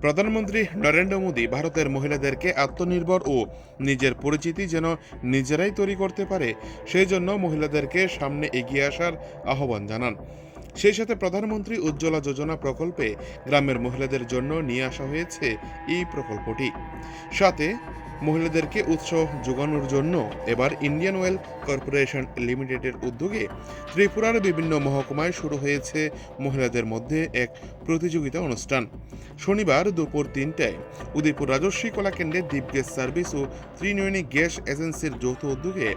প্রধানমন্ত্রী নরেন্দ্র মোদী ভারতের মহিলাদেরকে আত্মনির্ভর ও নিজের পরিচিতি যেন নিজেরাই তৈরি করতে পারে, সেই জন্য মহিলাদেরকে সামনে এগিয়ে আসার আহ্বান জানান। সেই সাথে প্রধানমন্ত্রী উজ্জ্বলা যোজনা প্রকল্পে গ্রামের মহিলাদের জন্য নিয়ে আসা হয়েছে এই প্রকল্পটি। সাথে মহিলাদেরকে উৎসাহ যোগানোর জন্য এবার ইন্ডিয়ান অয়েল কর্পোরেশন লিমিটেডের উদ্যোগে ত্রিপুরার বিভিন্ন মহকুমায় শুরু হয়েছে মহিলাদের মধ্যে এক প্রতিযোগিতা অনুষ্ঠান। শনিবার দুপুর তিনটায় উদয়পুর রাজস্বী কলাকেন্দ্রে দ্বীপ গ্যাস সার্ভিস ও ত্রিনয়নী গ্যাস এজেন্সির যৌথ উদ্যোগে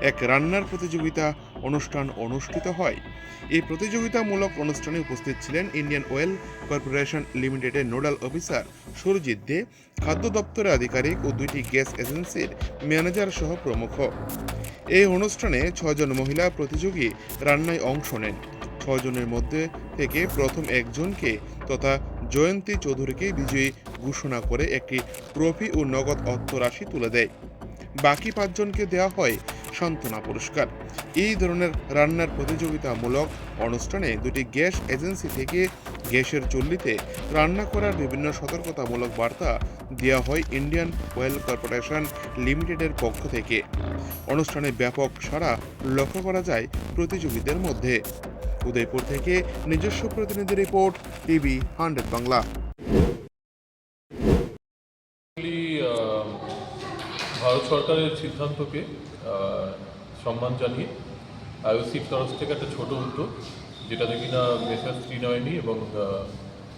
এক রান্নার প্রতিযোগিতা অনুষ্ঠান অনুষ্ঠিত হয়। এই প্রতিযোগিতামূলক অনুষ্ঠানে উপস্থিত ছিলেন ইন্ডিয়ান অয়েল কর্পোরেশন লিমিটেডের নোডাল অফিসার সুরজিৎ দে, খাদ্য দপ্তরের আধিকারিক ও দুইটি গ্যাস এজেন্সির ম্যানেজার সহ প্রমুখ। এই অনুষ্ঠানে ছয়জন মহিলা প্রতিযোগী রান্নায় অংশ নেন। ছয়জনের মধ্যে থেকে প্রথম একজনকে তথা জয়ন্তী চৌধুরীকে বিজয়ী ঘোষণা করে একটি ট্রফি ও নগদ অর্থ রাশি তুলে দেয়। বাকি পাঁচজনকে দেওয়া হয় সান্ত্বনা পুরস্কার। এই ধরনের রান্নার প্রতিযোগিতামূলক অনুষ্ঠানে দুটি গ্যাস এজেন্সি থেকে গ্যাসের চুল্লিতে রান্না করার বিভিন্ন সতর্কতামূলক বার্তা দেওয়া হয় ইন্ডিয়ান অয়েল কর্পোরেশন লিমিটেডের পক্ষ থেকে। অনুষ্ঠানে ব্যাপক সাড়া লক্ষ্য করা যায় প্রতিযোগীদের মধ্যে। উদয়পুর থেকে নিজস্ব প্রতিনিধি report, TV hundred Bangla. Bharat সরকারের সিদ্ধান্তকে সম্মান জানিয়ে আইওসির তরফ থেকে একটা ছোট উদ্যোগ যেটাতে কিনা মেসার্স ত্রিনয়নী এবং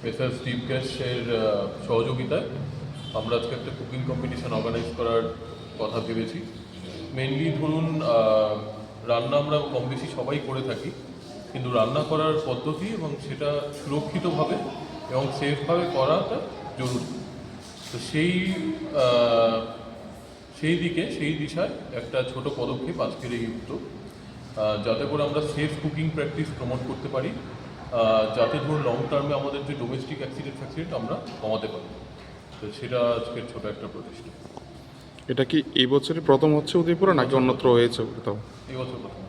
মেসার্স ডিপ গ্যাসের সহযোগিতায় আমরা আজকে একটা কুকিং কম্পিটিশান অর্গানাইজ করার কথা ভেবেছি। মেনলি ধরুন রান্না আমরা কম বেশি সবাই করে থাকি, কিন্তু রান্না করার পদ্ধতি এবং সেটা সুরক্ষিতভাবে এবং সেফভাবে করাটা জরুরি। তো সেই সেই দিকে সেই দিশায় একটা ছোট পদক্ষেপ আজকের এই উদ্যোগ যাতে করে আমরা সেফ কুকিং প্র্যাকটিস প্রমোট করতে পারি যাতে ধরুন লং টার্মে আমাদের যে ডোমেস্টিক অ্যাক্সিডেন্ট ফ্যাক্সিডেন্ট আমরা কমাতে পারি। তো সেটা আজকের ছোট একটা প্রচেষ্টা এটা কি এই বছরই প্রথম হচ্ছে উদয়পুরে নাকি অন্যত্র হয়েছে কোথাও? এই বছর প্রথম।